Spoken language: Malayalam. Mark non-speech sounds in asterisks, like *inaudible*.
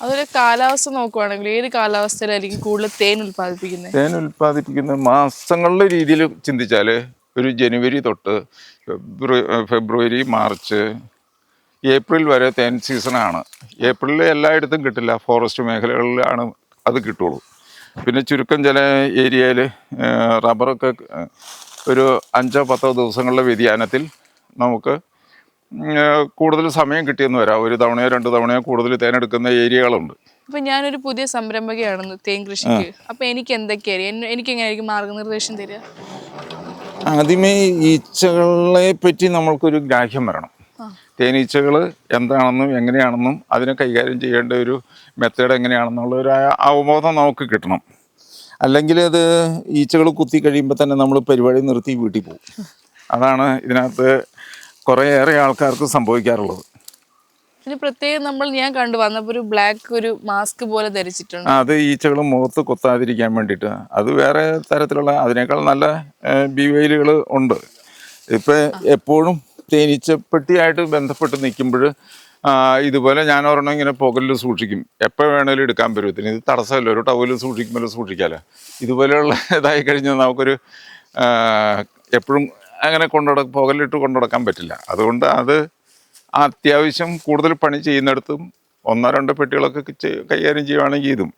അതുപോലെ കാലാവസ്ഥ നോക്കുവാണെങ്കിൽ ഏത് കാലാവസ്ഥയിലായിരിക്കും കൂടുതൽ തേൻ ഉൽപ്പാദിപ്പിക്കുന്നത്? തേൻ ഉൽപ്പാദിപ്പിക്കുന്ന മാസങ്ങളുടെ രീതിയിൽ ചിന്തിച്ചാൽ ഒരു ജനുവരി തൊട്ട് ഫെബ്രുവരി മാർച്ച് ഏപ്രിൽ വരെ തേൻ സീസണാണ്. ഏപ്രിലിൽ എല്ലായിടത്തും കിട്ടില്ല. ഫോറസ്റ്റ് മേഖലകളിലാണ് അത് കിട്ടുള്ളൂ. പിന്നെ ചുരുക്കം ചില ഏരിയയിൽ റബ്ബറൊക്കെ ഒരു അഞ്ചോ പത്തോ ദിവസങ്ങളുടെ വ്യതിയാനത്തിൽ നമുക്ക് കൂടുതൽ സമയം കിട്ടിയെന്ന് വരാം. ഒരു തവണയോ രണ്ട് തവണയോ കൂടുതൽ തേനെടുക്കുന്ന ഏരിയകളുണ്ട്. അപ്പൊ ഞാനൊരു പുതിയ സംരംഭകയാണെന്ന് തേൻ കൃഷിക്ക്. അപ്പൊ എനിക്ക് എന്തൊക്കെയായിരിക്കും എനിക്ക് എങ്ങനെയായിരിക്കും മാർഗനിർദ്ദേശം തരിക? ആദ്യമേ ഈച്ചകളെ പറ്റി നമ്മൾക്കൊരു ഗ്രാഹ്യം വരണം. തേനീച്ചകൾ എന്താണെന്നും എങ്ങനെയാണെന്നും അതിനെ കൈകാര്യം ചെയ്യേണ്ട ഒരു മെത്തേഡ് എങ്ങനെയാണെന്നുള്ള ഒരു അവബോധം നമുക്ക് കിട്ടണം. അല്ലെങ്കിൽ അത് ഈച്ചകൾ കുത്തി കഴിയുമ്പോൾ തന്നെ നമ്മൾ പരിപാടി നിർത്തി വീട്ടിൽ പോകും. *laughs* അതാണ് ഇതിനകത്ത് കുറേയേറെ ആൾക്കാർക്ക് സംഭവിക്കാറുള്ളത്. പ്രത്യേകം നമ്മൾ ഞാൻ കണ്ടു വന്നപ്പോ ഒരു ബ്ലാക്ക് ഒരു മാസ്ക് പോലെ ധരിച്ചിട്ടുണ്ട്. അത് ഈച്ചകൾ മുഖത്ത് കൊത്താതിരിക്കാൻ വേണ്ടിയിട്ട്. അത് വേറെ തരത്തിലുള്ള അതിനേക്കാൾ നല്ല ബിവൈലുകൾ ഉണ്ട്. ഇപ്പം എപ്പോഴും തേനീച്ചപ്പെട്ടിയായിട്ട് ബന്ധപ്പെട്ട് നിൽക്കുമ്പോൾ ഇതുപോലെ ഞാൻ ഒരെണ്ണം ഇങ്ങനെ പുകലിൽ സൂക്ഷിക്കും. എപ്പോൾ വേണേലും എടുക്കാൻ പറ്റും. ഇത് തടസ്സമല്ല. ഒരു ടവലിൽ സൂക്ഷിക്കുമ്പോൾ സൂക്ഷിക്കാമല്ലോ ഇതുപോലെയുള്ള ഇതായി കഴിഞ്ഞാൽ നമുക്കൊരു എപ്പോഴും അങ്ങനെ കൊണ്ടുനട പുകലിട്ട് കൊണ്ടുനടക്കാൻ പറ്റില്ല. അതുകൊണ്ട് അത് അത്യാവശ്യം കൂടുതൽ പണി ചെയ്യുന്നിടത്തും ഒന്നോ രണ്ടോ പെട്ടികളൊക്കെ കൈകാര്യം ചെയ്യുവാണെങ്കിൽ ഇതും.